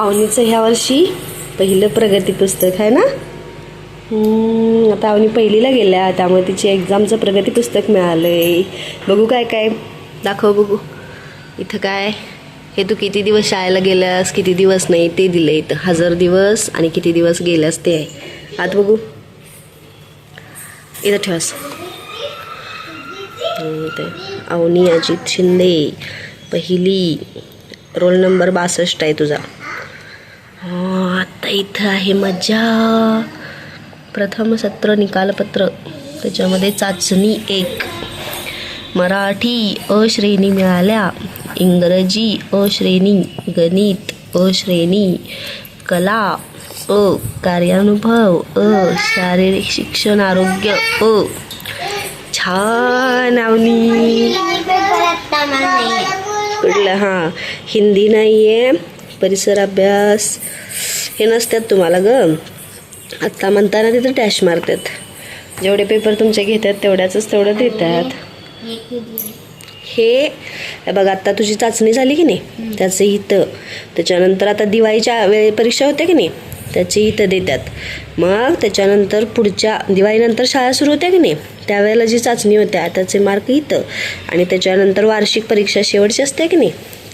अवनीचं ह्या वर्षी पहिलं प्रगती पुस्तक आहे ना? आता अवनी पहिलीला गेल्या त्यामुळे तिची एक्झामचं प्रगती पुस्तक मिळालं आहे बघू काय काय दाखव बघू. इथं काय? हे तू किती दिवस शाळेला गेल्यास किती दिवस नाही ते दिलं इथं. हजार दिवस आणि किती दिवस गेल्यास ते आहे. आत बघू. इथं ठेवास अवनी अजित शिंदे पहिली. रोल नंबर बासष्ट आहे तुझा. आता इथं आहे मजा प्रथम सत्र निकालपत्र. त्याच्यामध्ये चाचणी एक. मराठी अ श्रेणी मिळाल्या. इंग्रजी अ श्रेणी गणित अ श्रेणी कला अ कार्यानुभव अ शारीरिक शिक्षण आरोग्य अ. छान आवनी. कुठलं हां. हिंदी नाही आहे परिसर अभ्यास हे नसतात तुम्हाला ग. आत्ता म्हणताना तिथं टॅश मारतात. जेवढे पेपर तुमचे घेतात तेवढ्याच तेवढं देतात. हे बघ आता तुझी चाचणी झाली की नाही? त्याचं इथं. त्याच्यानंतर आता दिवाळीच्या वेळी परीक्षा होते की नाही? त्याची इथं देतात. मग त्याच्यानंतर पुढच्या दिवाळीनंतर शाळा सुरू होते की नाही? त्यावेळेला जी चाचणी होत्या त्याचे मार्क इथं. आणि त्याच्यानंतर वार्षिक परीक्षा शेवटची असते की नाही?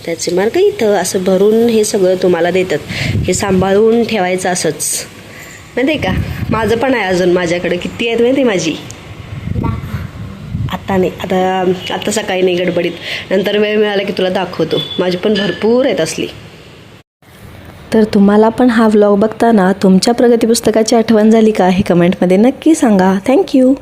त्याचे मार्क इथं असं भरून हे सगळं तुम्हाला देतात. हे सांभाळून ठेवायचं असंच. माहिती आहे का? माझं पण आहे अजून माझ्याकडे. किती आहेत माहिती आहे माझी? आता नाही. आता आता सकाळी नाही गडबडीत. नंतर वेळ मिळाला की तुला दाखवतो. माझी पण भरपूर आहेत असली. तर तुम्हाला पण हा व्लॉग बघताना तुमच्या प्रगती पुस्तकाची आठवण झाली का हे कमेंटमध्ये नक्की सांगा. थँक्यू